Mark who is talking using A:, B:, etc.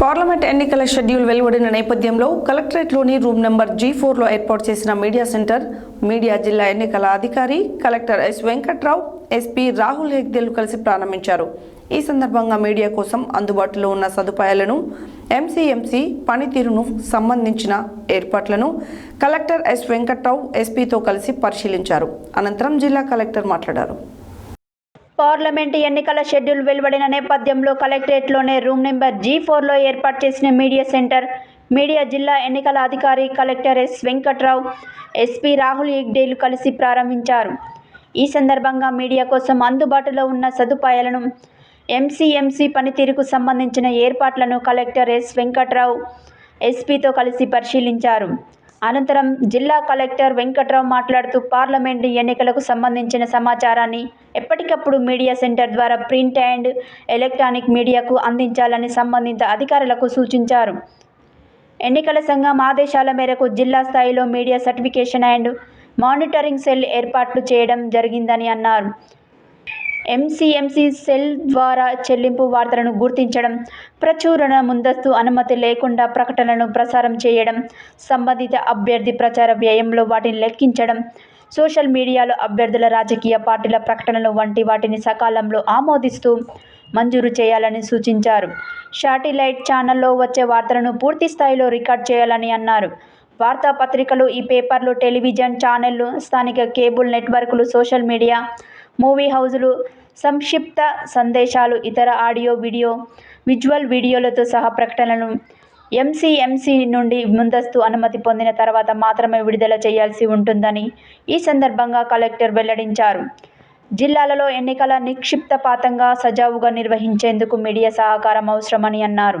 A: Parliament ఎన్నికల schedule వెలువడిన నేపథ్యంలో కలెక్టరేట్లోని రూమ్ నెంబర్ జీ ఫోర్లో ఏర్పాటు చేసిన మీడియా సెంటర్ మీడియా జిల్లా ఎన్నికల అధికారి collector S Venkatrao SP Rahul హెగ్దేలు కలిసి ప్రారంభించారు. ఈ సందర్భంగా మీడియా కోసం అందుబాటులో ఉన్న సదుపాయాలను ఎంసీఎంసీ పనితీరును సంబంధించిన ఏర్పాట్లను కలెక్టర్ ఎస్ వెంకట్రావు ఎస్పీతో కలిసి పరిశీలించారు. అనంతరం జిల్లా కలెక్టర్ మాట్లాడారు.
B: పార్లమెంట్ ఎన్నికల షెడ్యూల్ వెలువడిన నేపథ్యంలో కలెక్టరేట్లోనే రూమ్ నెంబర్ జీ ఫోర్లో ఏర్పాటు చేసిన మీడియా సెంటర్. మీడియా జిల్లా ఎన్నికల అధికారి collector S Venkatrao SP Rahul హెగ్డేలు కలిసి ప్రారంభించారు. ఈ సందర్భంగా మీడియా కోసం అందుబాటులో ఉన్న సదుపాయాలను ఎంసీఎంసీ పనితీరుకు సంబంధించిన ఏర్పాట్లను కలెక్టర్ ఎస్ వెంకట్రావు ఎస్పీతో కలిసి పరిశీలించారు. అనంతరం జిల్లా కలెక్టర్ వెంకట్రావు మాట్లాడుతూ పార్లమెంటు ఎన్నికలకు సంబంధించిన సమాచారాన్ని ఎప్పటికప్పుడు మీడియా సెంటర్ ద్వారా ప్రింట్ అండ్ ఎలక్ట్రానిక్ మీడియాకు అందించాలని సంబంధిత అధికారులకు సూచించారు. ఎన్నికల సంఘం ఆదేశాల మేరకు జిల్లా స్థాయిలో media certification and monitoring cell ఏర్పాట్లు చేయడం జరిగిందని అన్నారు. ఎంసీఎంసీ సెల్ ద్వారా చెల్లింపు వార్తలను గుర్తించడం ప్రచురణ ముందస్తు అనుమతి లేకుండా ప్రకటనలను ప్రసారం చేయడం సంబంధిత అభ్యర్థి ప్రచార వ్యయంలో వాటిని లెక్కించడం సోషల్ మీడియాలో అభ్యర్థుల రాజకీయ పార్టీల ప్రకటనలు వంటి వాటిని సకాలంలో ఆమోదిస్తూ మంజూరు చేయాలని సూచించారు. శాటిలైట్ ఛానల్లో వచ్చే వార్తలను పూర్తి స్థాయిలో రికార్డ్ చేయాలని అన్నారు. వార్తాపత్రికలు ఈ పేపర్లు టెలివిజన్ ఛానళ్ళు స్థానిక కేబుల్ నెట్వర్క్లు సోషల్ మీడియా మూవీ హౌజులు సంక్షిప్త సందేశాలు ఇతర ఆడియో వీడియో విజువల్ వీడియోలతో సహా ప్రకటనలను ఎంసీఎంసీ నుండి ముందస్తు అనుమతి పొందిన తర్వాత మాత్రమే విడుదల చేయాల్సి ఉంటుందని ఈ సందర్భంగా కలెక్టర్ వెల్లడించారు. జిల్లాలలో ఎన్నికల నిక్షిప్తపాతంగా సజావుగా నిర్వహించేందుకు మీడియా సహకారం అవసరమని అన్నారు.